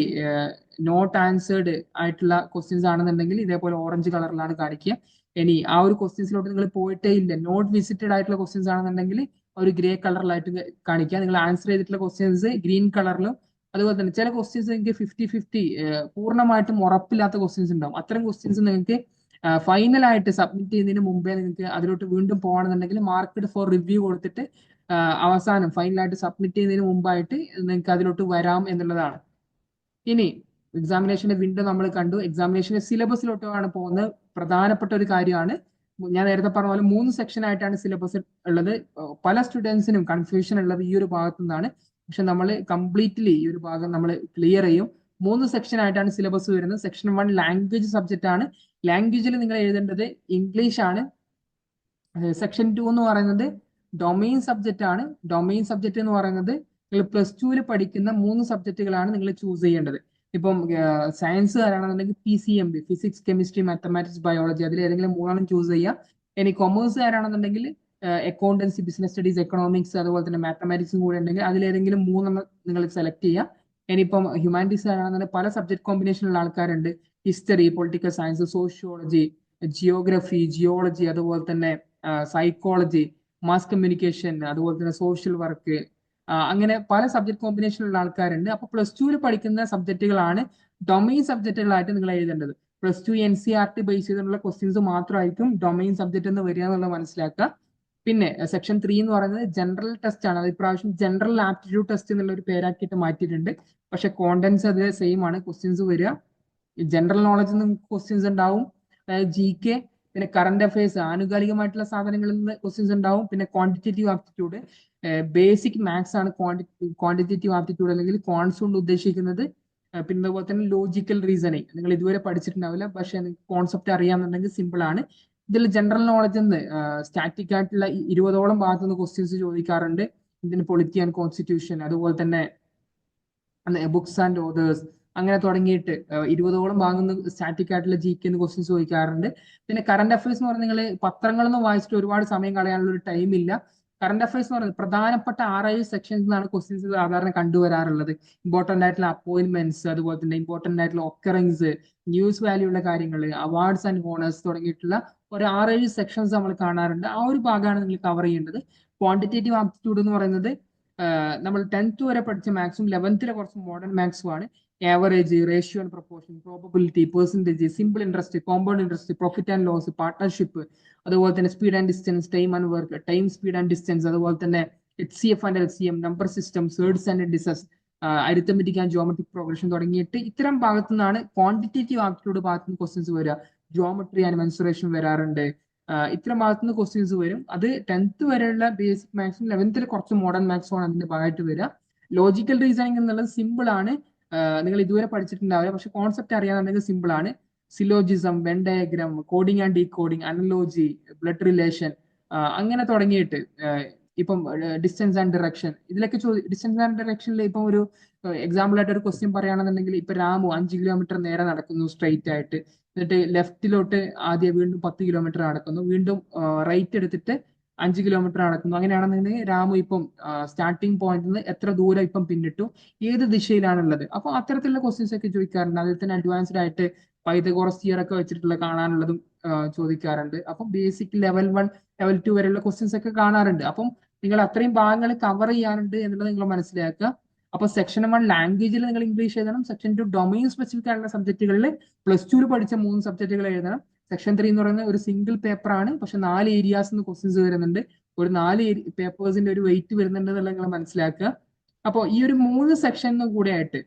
നോട്ട് ആൻസേർഡ് ആയിട്ടുള്ള ക്വസ്റ്റ്യൻസ് ആണെന്നുണ്ടെങ്കിൽ ഇതേപോലെ ഓറഞ്ച് കളറിലാണ് കാണിക്കുക. ഇനി ആ ഒരു ക്വസ്റ്റ്യൻസിലോട്ട് നിങ്ങൾ പോയിട്ടേ ഇല്ല. നോട്ട് വിസിറ്റഡ് ആയിട്ടുള്ള ക്വസ്റ്റ്യൻസ് ആണെന്നുണ്ടെങ്കിൽ ഒരു ഗ്രേ കളറിലായിട്ട് കാണിക്കുക. നിങ്ങൾ ആൻസർ ചെയ്തിട്ടുള്ള ക്വസ്റ്റ്യൻസ് ഗ്രീൻ കളറിലും അതുപോലെ തന്നെ ചില ക്വസ്റ്റ്യൻസ് നിങ്ങൾക്ക് ഫിഫ്റ്റി ഫിഫ്റ്റി പൂർണമായിട്ടും ഉറപ്പില്ലാത്ത ക്വസ്റ്റ്യൻസ് ഉണ്ടാവും. അത്തരം ക്വസ്റ്റ്യൻസ് നിങ്ങൾക്ക് ഫൈനൽ ആയിട്ട് സബ്മിറ്റ് ചെയ്യുന്നതിന് മുമ്പേ നിങ്ങൾക്ക് അതിലോട്ട് വീണ്ടും പോകണമെന്നുണ്ടെങ്കിൽ മാർക്കറ്റ് ഫോർ റിവ്യൂ കൊടുത്തിട്ട് അവസാനം ഫൈനലായിട്ട് സബ്മിറ്റ് ചെയ്യുന്നതിന് മുമ്പായിട്ട് നിങ്ങൾക്ക് അതിലോട്ട് വരാം എന്നുള്ളതാണ്. ഇനി എക്സാമിനേഷന്റെ വിൻഡോ നമ്മൾ കണ്ടു. എക്സാമിനേഷന്റെ സിലബസിലോട്ടാണ് പോകുന്നത്. പ്രധാനപ്പെട്ട ഒരു കാര്യമാണ്. ഞാൻ നേരത്തെ പറഞ്ഞ പോലെ മൂന്ന് സെക്ഷൻ ആയിട്ടാണ് സിലബസ് ഉള്ളത്. പല സ്റ്റുഡൻസിനും കൺഫ്യൂഷൻ ഉള്ളത് ഈ ഒരു ഭാഗത്തു നിന്നാണ് പക്ഷെ നമ്മൾ കംപ്ലീറ്റ്ലി ഈ ഒരു ഭാഗം നമ്മൾ ക്ലിയർ ചെയ്യും. മൂന്ന് സെക്ഷൻ ആയിട്ടാണ് സിലബസ് വരുന്നത്. സെക്ഷൻ വൺ ലാംഗ്വേജ് സബ്ജക്റ്റ് ആണ്. ലാംഗ്വേജിൽ നിങ്ങൾ എഴുതേണ്ടത് ഇംഗ്ലീഷ് ആണ്. സെക്ഷൻ ടു എന്ന് പറയുന്നത് ഡൊമൈൻ സബ്ജക്റ്റ് ആണ്. ഡൊമൈൻ സബ്ജക്റ്റ് എന്ന് പറയുന്നത് നിങ്ങൾ പ്ലസ് ടുവിൽ പഠിക്കുന്ന മൂന്ന് സബ്ജക്റ്റുകളാണ് നിങ്ങൾ ചൂസ് ചെയ്യേണ്ടത്. ഇപ്പം science ആരാണെന്നുണ്ടെങ്കിൽ P C M B physics chemistry mathematics biology അതിൽ ഏതെങ്കിലും മൂന്നെണ്ണം ചൂസ് ചെയ്യാം. ഇനി കൊമേഴ്സ് ആരാണെന്നുണ്ടെങ്കിൽ അക്കൗണ്ടൻസി ബിസിനസ് സ്റ്റഡീസ് എക്കണോമിക്സ് അതുപോലെ തന്നെ മാത്തമാറ്റിക്സും കൂടെ ഉണ്ടെങ്കിൽ അതിലേതെങ്കിലും മൂന്നെണ്ണം നിങ്ങൾ സെലക്ട് ചെയ്യാം. ഇനിയിപ്പം ഹ്യൂമാനിറ്റീസ് ആണെന്നുണ്ടെങ്കിൽ പല സബ്ജക്ട് കോമ്പിനേഷനുള്ള ആൾക്കാരുണ്ട്. History political science sociology geography geology അതുപോലെ തന്നെ സൈക്കോളജി മാസ് കമ്മ്യൂണിക്കേഷൻ അതുപോലെ തന്നെ സോഷ്യൽ വർക്ക് അങ്ങനെ പല സബ്ജക്ട് കോമ്പിനേഷനിലുള്ള ആൾക്കാരുണ്ട്. അപ്പൊ പ്ലസ് ടുവിൽ പഠിക്കുന്ന സബ്ജക്റ്റുകളാണ് ഡൊമൈൻ സബ്ജക്റ്റുകളായിട്ട് നിങ്ങൾ എഴുതേണ്ടത്. Plus two N C R T base ചെയ്തിട്ടുള്ള ക്വസ്റ്റ്യൻസ് മാത്രമായിരിക്കും ഡൊമൈൻ സബ്ജക്റ്റ് എന്ന് വരിക എന്നുള്ളത് മനസ്സിലാക്കുക. പിന്നെ സെക്ഷൻ ത്രീ എന്ന് പറയുന്നത് ജനറൽ ടെസ്റ്റ് ആണ്. അത് ഇപ്രാവശ്യം ജനറൽ ആപ്റ്റിറ്റ്യൂഡ് ടെസ്റ്റ് എന്നുള്ള ഒരു പേരാക്കിയിട്ട് മാറ്റിയിട്ടുണ്ട്. പക്ഷെ കോണ്ടന്റ്സ് അത് സെയിം ആണ്. ക്വസ്റ്റ്യൻസ് വരിക. ജനറൽ നോളജിൽ നിന്ന് ക്വസ്റ്റ്യൻസ് ഉണ്ടാവും അതായത് ജി കെ പിന്നെ കറന്റ് അഫയേഴ്സ് ആനുകാലികമായിട്ടുള്ള സാധനങ്ങളിൽ നിന്ന് ക്വസ്റ്റ്യൻസ് ഉണ്ടാവും പിന്നെ ക്വാണ്ടിറ്റേറ്റീവ് ആപ്റ്റിറ്റ്യൂഡ് ബേസിക് മാത്സ് ആണ് ക്വാണ്ടിറ്റേറ്റീവ് ആപ്റ്റിറ്റ്യൂഡ് അല്ലെങ്കിൽ കോൺസ് കൊണ്ട് ഉദ്ദേശിക്കുന്നത്. പിന്നെ അതുപോലെ തന്നെ ലോജിക്കൽ റീസണിങ് നിങ്ങൾ ഇതുവരെ പഠിച്ചിട്ടുണ്ടാവില്ല പക്ഷെ കോൺസെപ്റ്റ് അറിയാമെന്നുണ്ടെങ്കിൽ സിമ്പിൾ ആണ്. ഇതിൽ ജനറൽ നോളജിൽ നിന്ന് സ്റ്റാറ്റിക് ആയിട്ടുള്ള ഇരുപതോളം ഭാഗത്തു നിന്ന് ക്വസ്റ്റ്യൻസ് ചോദിക്കാറുണ്ട്. ഇതിന് പൊളിറ്റി ആൻഡ് കോൺസ്റ്റിറ്റ്യൂഷൻ അതുപോലെ തന്നെ ബുക്സ് ആൻഡ് ഓതേഴ്സ് അങ്ങനെ തുടങ്ങിയിട്ട് ഇരുപതോളം ഭാഗം സ്റ്റാറ്റിക് ആയിട്ടുള്ള ജി കെ എന്ന് ക്വസ്റ്റ്യൻസ് ചോദിക്കാറുണ്ട്. പിന്നെ കറണ്ട് അഫയേഴ്സ് എന്ന് പറഞ്ഞാൽ നിങ്ങൾ പത്രങ്ങളൊന്നും വായിച്ചിട്ട് ഒരുപാട് സമയം കളയാനുള്ള ഒരു ടൈം ഇല്ല. കറണ്ട് അഫയേഴ്സ് എന്ന് പറയുന്നത് പ്രധാനപ്പെട്ട ആറേഴ് സെക്ഷൻസ് നിന്നാണ് ക്വസ്റ്റ്യൻസ് സാധാരണ കണ്ടുവരാറുള്ളത്. ഇമ്പോർട്ടന്റ് ആയിട്ടുള്ള അപ്പോയിന്റ്മെന്റ്സ് അതുപോലെ തന്നെ ഇമ്പോർട്ടന്റ് ആയിട്ടുള്ള ഒക്കറിങ്സ് ന്യൂസ് വാല്യൂ ഉള്ള കാര്യങ്ങൾ അവാർഡ്സ് ആൻഡ് ഹോണേഴ്സ് തുടങ്ങിയിട്ടുള്ള ഒരു ആറേഴ് സെക്ഷൻസ് നമ്മൾ കാണാറുണ്ട്. ആ ഒരു ഭാഗമാണ് നിങ്ങൾ കവർ ചെയ്യേണ്ടത്. ക്വാണ്ടിറ്റേറ്റീവ് ആപ്റ്റിറ്റ്യൂഡ് എന്ന് പറയുന്നത് നമ്മൾ ടെൻത്ത് വരെ പഠിച്ച മാത്സും ലെവൻത്തിലെ കുറച്ച് മോഡേൺ മാത്സും ആണ്. Average ratio and proportion probability percentage simple interest compound interest profit and loss partnership അതുപോലെ തന്നെ speed and distance time and work time speed and distance അതുപോലെ തന്നെ H C F and L C M number system surds and indices arithmetic and geometric progression തുടങ്ങിയിട്ട് ഇത്തരം ഭാഗത്തു നിന്നാണ് quantitative aptitude ഭാഗത്തു നിന്ന് ക്വസ്റ്റ്യൻസ് വരിക ജോമെട്രി ആൻഡ് മെൻസുറേഷൻ വരാറുണ്ട്. ഇത്തരം ഭാഗത്തു നിന്ന് ക്വസ്റ്റ്യൻസ് വരും. അത് ടെൻത്ത് വരെയുള്ള ബേസിക് മാത്സും ലെവൻത്തിൽ കുറച്ച് മോഡേൺ മാത്സും ആണ് അതിന്റെ ഭാഗമായിട്ട് വരിക ലോജിക്കൽ റീസണിങ് എന്നുള്ളത് സിമ്പിൾ ആണ്. നിങ്ങൾ ഇതുവരെ പഠിച്ചിട്ടുണ്ടാവില്ല. പക്ഷെ കോൺസെപ്റ്റ് അറിയാന്നുണ്ടെങ്കിൽ സിമ്പിൾ ആണ്. Syllogism venn diagram coding and decoding analogy blood relation അങ്ങനെ തുടങ്ങിയിട്ട് ഇപ്പം ഡിസ്റ്റൻസ് ആൻഡ് ഡയറക്ഷൻ ഇതിലൊക്കെ ഡിസ്റ്റൻസ് ആൻഡ് ഡയറക്ഷനിൽ ഇപ്പം ഒരു എക്സാമ്പിൾ ആയിട്ട് ഒരു ക്വസ്റ്റ്യൻ പറയുകയാണെന്നുണ്ടെങ്കിൽ ഇപ്പൊ രാമു അഞ്ച് കിലോമീറ്റർ നേരെ നടക്കുന്നു സ്ട്രെയിറ്റ് ആയിട്ട്. എന്നിട്ട് ലെഫ്റ്റിലോട്ട് ആദ്യം വീണ്ടും പത്ത് കിലോമീറ്റർ നടക്കുന്നു. വീണ്ടും റൈറ്റ് എടുത്തിട്ട് അഞ്ച് കിലോമീറ്റർ നടക്കുന്നു അങ്ങനെയാണെന്നുണ്ടെങ്കിൽ രാമു ഇപ്പം സ്റ്റാർട്ടിംഗ് പോയിന്റിൽ നിന്ന് എത്ര ദൂരം ഇപ്പം പിന്നിട്ടു? ഏത് ദിശയിലാണുള്ളത്? അപ്പൊ അത്തരത്തിലുള്ള ക്വസ്റ്റ്യൻസ് ഒക്കെ ചോദിക്കാറുണ്ട്. അതിൽ തന്നെ അഡ്വാൻസ്ഡ് ആയിട്ട് പൈതകോറസ് തിയർ ഒക്കെ വെച്ചിട്ടുള്ള കാണാനുള്ളതും ചോദിക്കാറുണ്ട്. അപ്പം basic level one level two വരെയുള്ള ക്വസ്റ്റ്യൻസ് ഒക്കെ കാണാറുണ്ട്. അപ്പം നിങ്ങൾ അത്രയും ഭാഗങ്ങൾ കവർ ചെയ്യാറുണ്ട് എന്നുള്ളത് നിങ്ങൾ മനസ്സിലാക്കുക. അപ്പൊ സെക്ഷൻ വൺ ലാംഗ്വേജിൽ നിങ്ങൾ ഇംഗ്ലീഷ് എഴുതണം. സെക്ഷൻ ടു ഡൊമൈൻ സ്പെസിഫിക് ആയിട്ടുള്ള സബ്ജക്റ്റുകളിൽ പ്ലസ് ടുവിൽ പഠിച്ച മൂന്ന് സബ്ജക്റ്റുകൾ എഴുതണം. സെക്ഷൻ ത്രീ എന്ന് പറയുന്നത് ഒരു സിംഗിൾ പേപ്പർ ആണ്. പക്ഷെ നാല് ഏരിയാസ് നിന്ന് ക്വസ്റ്റ്യൻസ് വരുന്നുണ്ട്. ഒരു നാല് പേപ്പേഴ്സിന്റെ ഒരു വെയിറ്റ് വരുന്നുണ്ട് എന്നുള്ളത് നിങ്ങൾ മനസ്സിലാക്കുക. അപ്പോൾ ഈ ഒരു മൂന്ന് സെക്ഷനും കൂടെ ആയിട്ട്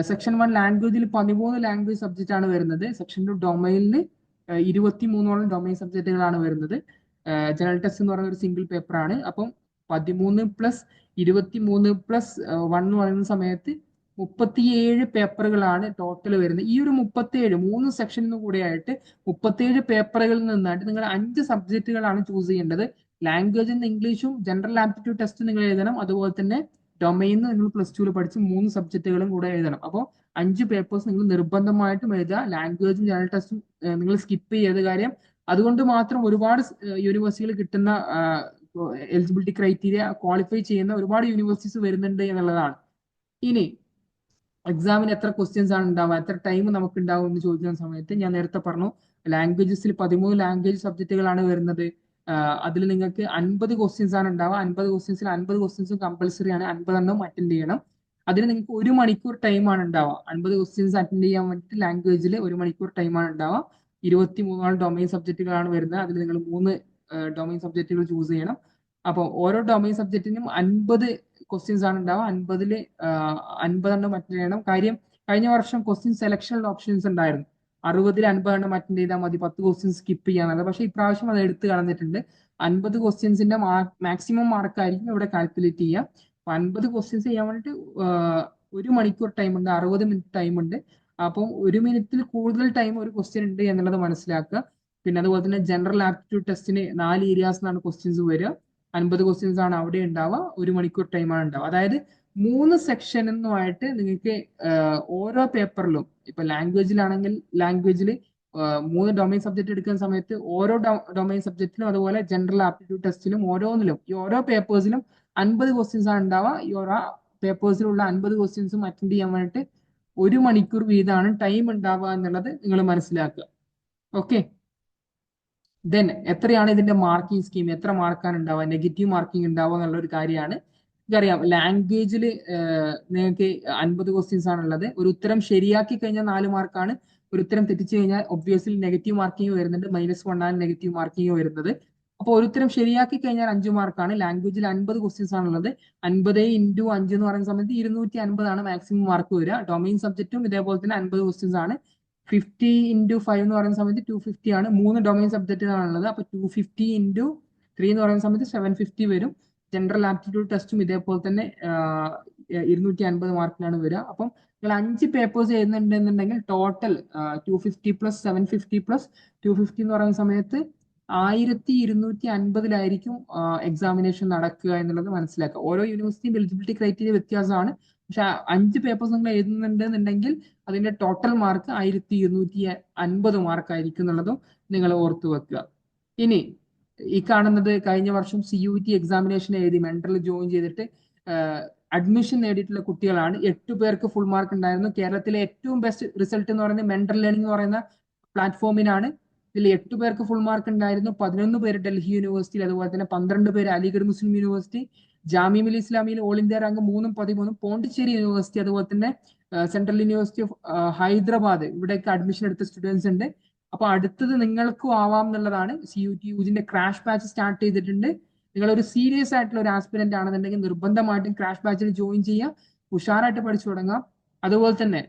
സെക്ഷൻ വൺ ലാംഗ്വേജിൽ പതിമൂന്ന് ലാംഗ്വേജ് സബ്ജക്റ്റ് ആണ് വരുന്നത്. സെക്ഷൻ ടു ഡൊമൈനിൽ ഇരുപത്തി മൂന്നോളം ഡൊമൈൻ സബ്ജക്റ്റുകളാണ് വരുന്നത്. ജനറൽ ടെസ്റ്റ് എന്ന് പറയുന്ന ഒരു സിംഗിൾ പേപ്പർ ആണ്. അപ്പം പതിമൂന്ന് പ്ലസ് ഇരുപത്തി മൂന്ന് പ്ലസ് വൺ എന്ന് പറയുന്ന സമയത്ത് മുപ്പത്തിയേഴ് പേപ്പറുകളാണ് ടോട്ടൽ വരുന്നത്. ഈ ഒരു മുപ്പത്തിയേഴ് മൂന്ന് സെക്ഷനിൽ കൂടെ ആയിട്ട് മുപ്പത്തിയേഴ് പേപ്പറുകളിൽ നിന്നായിട്ട് നിങ്ങൾ അഞ്ച് സബ്ജക്റ്റുകളാണ് ചൂസ് ചെയ്യേണ്ടത്. ലാംഗ്വേജ് ഇംഗ്ലീഷും ജനറൽ ആപ്റ്റിറ്റ്യൂഡ് ടെസ്റ്റ് നിങ്ങൾ എഴുതണം. അതുപോലെ തന്നെ ഡൊമൈൻ നിങ്ങൾ പ്ലസ് ടുവിൽ പഠിച്ച് മൂന്ന് സബ്ജക്റ്റുകളും കൂടെ എഴുതണം. അപ്പോൾ അഞ്ച് പേപ്പേഴ്സ് നിങ്ങൾ നിർബന്ധമായിട്ടും എഴുതുക. ലാംഗ്വേജും ജനറൽ ടെസ്റ്റും നിങ്ങൾ സ്കിപ്പ് ചെയ്ത കാര്യം. അതുകൊണ്ട് മാത്രം ഒരുപാട് യൂണിവേഴ്സിറ്റികൾ കിട്ടുന്ന എലിജിബിലിറ്റി ക്രൈറ്റീരിയ ക്വാളിഫൈ ചെയ്യുന്ന ഒരുപാട് യൂണിവേഴ്സിറ്റീസ് വരുന്നുണ്ട് എന്നുള്ളതാണ്. ഇനി എക്സാമിന് എത്ര ക്വസ്റ്റ്യൻസ് ആണ് ഉണ്ടാവുക? എത്ര ടൈം നമുക്ക് ഉണ്ടാവും എന്ന് ചോദിക്കുന്ന സമയത്ത് ഞാൻ നേരത്തെ പറഞ്ഞു ലാംഗ്വേജസിൽ പതിമൂന്ന് ലാംഗ്വേജ് സബ്ജക്റ്റുകളാണ് വരുന്നത്. അതിൽ നിങ്ങൾക്ക് അൻപത് ക്വസ്റ്റ്യൻസ് ആണ് ഉണ്ടാവുക. അൻപത് ക്വസ്റ്റ്യൻസിൽ അൻപത് ക്വസ്റ്റ്യൻസും കമ്പൽസറി ആണ്. അൻപതെണ്ണം അറ്റൻഡ് ചെയ്യണം. അതിന് നിങ്ങൾക്ക് ഒരു മണിക്കൂർ ടൈം ആണ് ഉണ്ടാവുക. അൻപത് ക്വസ്റ്റ്യൻസ് അറ്റൻഡ് ചെയ്യാൻ വേണ്ടിയിട്ട് ലാംഗ്വേജിൽ ഒരു മണിക്കൂർ ടൈം ആണ് ഉണ്ടാവുക. ഇരുപത്തി മൂന്നോളം ഡൊമൈൻ സബ്ജക്റ്റുകളാണ് വരുന്നത്. അതിൽ നിങ്ങൾ മൂന്ന് ഡൊമൈൻ സബ്ജക്റ്റുകൾ ചൂസ് ചെയ്യണം. അപ്പോൾ ഓരോ ഡൊമൈൻ സബ്ജക്റ്റിനും അൻപത് ക്വസ്റ്റ്യൻസ് ആണ് ഉണ്ടാവുക. അൻപതിൽ അൻപതെണ്ണം അറ്റൻഡ് ചെയ്യണം. കാര്യം കഴിഞ്ഞ വർഷം ക്വസ്റ്റ്യൻ സെലക്ഷൻ ഓപ്ഷൻസ് ഉണ്ടായിരുന്നു. അറുപതിൽ അൻപതെണ്ണം അറ്റൻഡ് ചെയ്താൽ മതി. പത്ത് ക്വസ്റ്റ്യൻസ് സ്കിപ്പ് ചെയ്യാന്നുള്ളത് പക്ഷേ ഇപ്രാവശ്യം അത് എടുത്തു കളഞ്ഞിട്ടുണ്ട്. അൻപത് ക്വസ്റ്റ്യൻസിന്റെ മാക്സിമം മാർക്കായിരിക്കും ഇവിടെ കാൽക്കുലേറ്റ് ചെയ്യുക. അപ്പൊ അൻപത് ക്വസ്റ്റ്യൻസ് ചെയ്യാൻ വേണ്ടിയിട്ട് ഒരു മണിക്കൂർ ടൈം ഉണ്ട്. അറുപത് മിനിറ്റ് ടൈം ഉണ്ട്. അപ്പം ഒരു മിനിറ്റിൽ കൂടുതൽ ടൈം ഒരു ക്വസ്റ്റ്യൻ ഉണ്ട് എന്നുള്ളത് മനസ്സിലാക്കുക. പിന്നെ അതുപോലെ തന്നെ ജനറൽ ആപ്റ്റിറ്റ്യൂഡ് ടെസ്റ്റിന് നാല് ഏരിയാസ് നിന്നാണ് ക്വസ്റ്റ്യൻസ് വരിക. അൻപത് ക്വസ്റ്റ്യൻസ് ആണ് അവിടെ ഉണ്ടാവുക ഒരു മണിക്കൂർ ടൈമാണ് ഉണ്ടാവുക. അതായത് മൂന്ന് സെക്ഷനുമായിട്ട് നിങ്ങൾക്ക് ഓരോ പേപ്പറിലും ഇപ്പൊ ലാംഗ്വേജിലാണെങ്കിൽ ലാംഗ്വേജിൽ മൂന്ന് ഡൊമൈൻ സബ്ജക്ട് എടുക്കുന്ന സമയത്ത് ഓരോ ഡൊമൈൻ സബ്ജക്റ്റിലും അതുപോലെ ജനറൽ ആപ്റ്റിറ്റ്യൂഡ് ടെസ്റ്റിലും ഓരോന്നിലും ഈ ഓരോ പേപ്പേഴ്സിലും അൻപത് ക്വസ്റ്റ്യൻസ് ആണ് ഉണ്ടാവുക. ഈ ഓരോ പേപ്പേഴ്സിലുള്ള അൻപത് ക്വസ്റ്റ്യൻസും അറ്റൻഡ് ചെയ്യാൻ വേണ്ടിയിട്ട് ഒരു മണിക്കൂർ വീതമാണ് ടൈം ഉണ്ടാവുക എന്നുള്ളത് നിങ്ങൾ മനസ്സിലാക്കുക. ഓക്കെ ദെൻ എത്രയാണ് ഇതിന്റെ മാർക്കിംഗ് സ്കീം എത്ര മാർക്കാണ് ഉണ്ടാവുക? നെഗറ്റീവ് മാർക്കിംഗ് ഉണ്ടാവുക എന്നുള്ള ഒരു കാര്യമാണ് നിങ്ങൾക്കറിയാം ലാംഗ്വേജിൽ നിങ്ങൾക്ക് അൻപത് ക്വസ്റ്റ്യൻസ് ആണുള്ളത് ഒരു ഉത്തരം ശരിയാക്കി കഴിഞ്ഞാൽ നാല് മാർക്കാണ് ഒരു ഉത്തരം തെറ്റിച്ചു കഴിഞ്ഞാൽ ഒബ്വിയസ്ലി നെഗറ്റീവ് മാർക്കിംഗ് വരുന്നുണ്ട്. മൈനസ് വൺ ആണ് നെഗറ്റീവ് മാർക്കിംഗ് വരുന്നത്. അപ്പോൾ ഒരു ഉത്തരം ശരിയാക്കി കഴിഞ്ഞാൽ അഞ്ച് മാർക്കാണ് ലാംഗ്വേജിൽ അൻപത് ക്വസ്റ്റ്യൻസ് ആണുള്ളത് അൻപത് ഇന്റു അഞ്ച് എന്ന് പറയുന്ന സമയത്ത് ഇരുന്നൂറ്റി അൻപതാണ് മാക്സിമം മാർക്ക് വരിക. ഡൊമൈൻ സബ്ജക്റ്റും ഇതേപോലെ തന്നെ അൻപത് ക്വസ്റ്റ്യൻസ് ആണ്. ഫിഫ്റ്റി ഇന്റു ഫൈവ് എന്ന് പറയുന്ന സമയത്ത് ടു ഫിഫ്റ്റി ആണ്. മൂന്ന് ഡൊമൈൻ സബ്ജക്റ്റുകളാണുള്ളത് അപ്പോൾ ടു ഫിഫ്റ്റി ഇന്റു ത്രീ എന്ന് പറയുന്ന സമയത്ത് സെവൻ ഫിഫ്റ്റി വരും. ജനറൽ ആപ്റ്റിറ്റ്യൂഡ് ടെസ്റ്റും ഇതേപോലെ തന്നെ ഇരുന്നൂറ്റി അൻപത് മാർക്കിനാണ് വരിക. അപ്പം നിങ്ങൾ അഞ്ച് papers ചെയ്യുന്നുണ്ടെന്നുണ്ടെങ്കിൽ total two fifty plus seven fifty plus two fifty എന്ന് പറയുന്ന സമയത്ത് ആയിരത്തി ഇരുന്നൂറ്റി അൻപതിലായിരിക്കും എക്സാമിനേഷൻ നടക്കുക എന്നുള്ളത് മനസ്സിലാക്കുക. ഓരോ യൂണിവേഴ്സിറ്റിയും എലിജിബിലിറ്റി ക്രൈറ്റീരിയ വ്യത്യാസമാണ്. പക്ഷെ അഞ്ച് പേപ്പേഴ്സ് നിങ്ങൾ എഴുതുന്നുണ്ടെന്നുണ്ടെങ്കിൽ അതിന്റെ ടോട്ടൽ മാർക്ക് ആയിരത്തി ഇരുന്നൂറ്റി അൻപത് മാർക്ക് ആയിരിക്കും എന്നുള്ളതും നിങ്ങൾ ഓർത്തു വെക്കുക. ഇനി ഈ കാണുന്നത് കഴിഞ്ഞ വർഷം സി യു ടി എക്സാമിനേഷൻ എഴുതി മെന്ററിൽ ജോയിൻ ചെയ്തിട്ട് അഡ്മിഷൻ നേടിയിട്ടുള്ള കുട്ടികളാണ്. എട്ട് പേർക്ക് ഫുൾ മാർക്ക് ഉണ്ടായിരുന്നു. കേരളത്തിലെ ഏറ്റവും ബെസ്റ്റ് റിസൾട്ട് എന്ന് പറയുന്നത് മെന്റൽ ലേണിംഗ് എന്ന് പറയുന്ന പ്ലാറ്റ്ഫോമിനാണ് ഇതിൽ എട്ട് പേർക്ക് ഫുൾ മാർക്ക് ഉണ്ടായിരുന്നു. പതിനൊന്ന് പേര് ഡൽഹി യൂണിവേഴ്സിറ്റിയിൽ അതുപോലെ തന്നെ പന്ത്രണ്ട് പേര് അലിഗഡ് മുസ്ലിം യൂണിവേഴ്സിറ്റി ജാമിമിൽ ഇസ്ലാമിയിൽ ഓൾ ഇന്ത്യ റാങ്ക് മൂന്നും പതിമൂന്നും പോണ്ടിച്ചേരി യൂണിവേഴ്സിറ്റി അതുപോലെ തന്നെ സെൻട്രൽ യൂണിവേഴ്സിറ്റി ഓഫ് ഹൈദരാബാദ് ഇവിടേക്ക് അഡ്മിഷൻ എടുത്ത സ്റ്റുഡൻസ് ഉണ്ട്. അപ്പൊ അടുത്തത് നിങ്ങൾക്കും ആവാം എന്നുള്ളതാണ്. സി യു ടി യുജിന്റെ ക്രാഷ് ബാച്ച് സ്റ്റാർട്ട് ചെയ്തിട്ടുണ്ട്. നിങ്ങൾ ഒരു സീരിയസ് ആയിട്ടുള്ള ഒരു ആസ്പിരന്റ് ആണെന്നുണ്ടെങ്കിൽ നിർബന്ധമായിട്ടും ക്രാഷ് ബാച്ചിൽ ജോയിൻ ചെയ്യുക. ഉഷാറായിട്ട് പഠിച്ചു തുടങ്ങാം. അതുപോലെ തന്നെ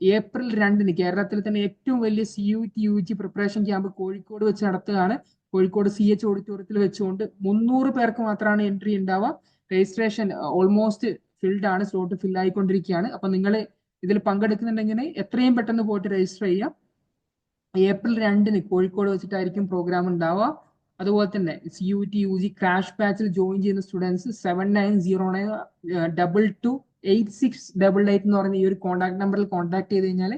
ഏപ്രിൽ രണ്ടിന് കേരളത്തിൽ തന്നെ ഏറ്റവും വലിയ C U T U G preparation camp Kozhikode വെച്ച് നടത്തുകയാണ്. കോഴിക്കോട് സി എച്ച് ഓഡിറ്റോറിയത്തിൽ വെച്ചുകൊണ്ട് മുന്നൂറ് പേർക്ക് മാത്രമാണ് എൻട്രി ഉണ്ടാവുക രജിസ്ട്രേഷൻ ഓൾമോസ്റ്റ് ഫിൽഡ് ആണ് സ്ലോട്ട് ഫിൽ ആയിക്കൊണ്ടിരിക്കുകയാണ് അപ്പൊ നിങ്ങൾ ഇതിൽ പങ്കെടുക്കുന്നുണ്ടെങ്കിൽ എത്രയും പെട്ടെന്ന് പോയിട്ട് രജിസ്റ്റർ ചെയ്യാം. ഏപ്രിൽ രണ്ടിന് കോഴിക്കോട് വെച്ചിട്ടായിരിക്കും പ്രോഗ്രാം ഉണ്ടാവുക അതുപോലെ തന്നെ C U T U G crash ബാച്ചിൽ ജോയിൻ ചെയ്യുന്ന students seven nine zero nine double two eight six double eight എന്ന് പറയുന്ന ഈ ഒരു കോൺടാക്ട് നമ്പറിൽ കോൺടാക്ട് ചെയ്ത് കഴിഞ്ഞാൽ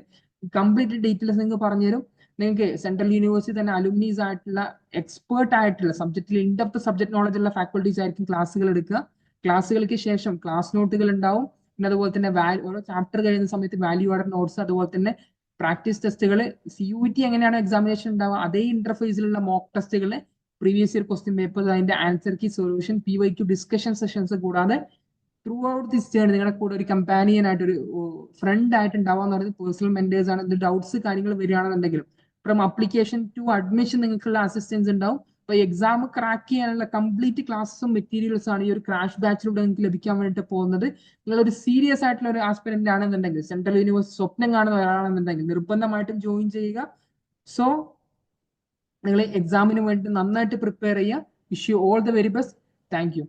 കംപ്ലീറ്റ് ഡീറ്റെയിൽസ് നിങ്ങൾക്ക് പറഞ്ഞുതരും. നിങ്ങൾക്ക് സെൻട്രൽ യൂണിവേഴ്സിറ്റി തന്നെ അലുമിനീസ് ആയിട്ടുള്ള എക്സ്പേർട്ട് ആയിട്ടുള്ള സബ്ജക്റ്റിൽ ഇൻഡെപ്ത് സബ്ജക്ട് നോളജ് ഉള്ള ഫാക്കൽറ്റീസ് ആയിരിക്കും ക്ലാസ്സുകൾ എടുക്കുക. ക്ലാസ്സുകൾക്ക് ശേഷം ക്ലാസ് നോട്ടുകൾ ഉണ്ടാവും. പിന്നെ അതുപോലെ തന്നെ ഓരോ ചാപ്റ്റർ കഴിയുന്ന സമയത്ത് വാല്യൂ ആഡഡ് നോട്ട്സ് അതുപോലെ തന്നെ പ്രാക്ടീസ് ടെസ്റ്റുകൾ സി യു ടി എങ്ങനെയാണ് എക്സാമിനേഷൻ ഉണ്ടാവുക അതേ ഇന്റർഫേസിലുള്ള മോക്ക് ടെസ്റ്റുകൾ പ്രീവിയസ് ഇയർ ക്വസ്റ്റ്യൻ പേപ്പർ അതിന്റെ answer key solution P Y Q discussion sessions കൂടാതെ ത്രൂ ഔട്ട് ദിസ് ജേണി നിങ്ങളുടെ കൂടെ ഒരു കമ്പാനിയൻ ആയിട്ട് ഒരു ഫ്രണ്ട് ആയിട്ട് ഉണ്ടാവുക എന്ന് പറയുന്നത് പേഴ്സണൽ മെന്റേഴ്സ് ആണ്. ഡൗട്ട്സ് കാര്യങ്ങൾ വരികയാണെന്നുണ്ടെങ്കിലും ഫ്രം അപ്ലിക്കേഷൻ ടു അഡ്മിഷൻ നിങ്ങൾക്കുള്ള അസിസ്റ്റൻസ് ഉണ്ടാവും. അപ്പൊ എക്സാം ക്രാക്ക് ചെയ്യാനുള്ള കംപ്ലീറ്റ് ക്ലാസ്സും മെറ്റീരിയൽസും ആണ് ഈ ഒരു ക്രാഷ് ബാച്ചിലൂടെ നിങ്ങൾക്ക് ലഭിക്കാൻ വേണ്ടിയിട്ട് പോകുന്നത്. നിങ്ങൾ ഒരു സീരിയസ് ആയിട്ടുള്ള ഒരു ആസ്പിരന്റ് ആണെന്നുണ്ടെങ്കിൽ സെൻട്രൽ യൂണിവേഴ്സിറ്റി സ്വപ്നം കാണുന്ന ഒരാളാണെന്നുണ്ടെങ്കിൽ നിർബന്ധമായിട്ടും ജോയിൻ ചെയ്യുക. സോ നിങ്ങൾ എക്സാമിന് വേണ്ടി നന്നായിട്ട് പ്രിപ്പയർ ചെയ്യുക. Wish you all the very best thank you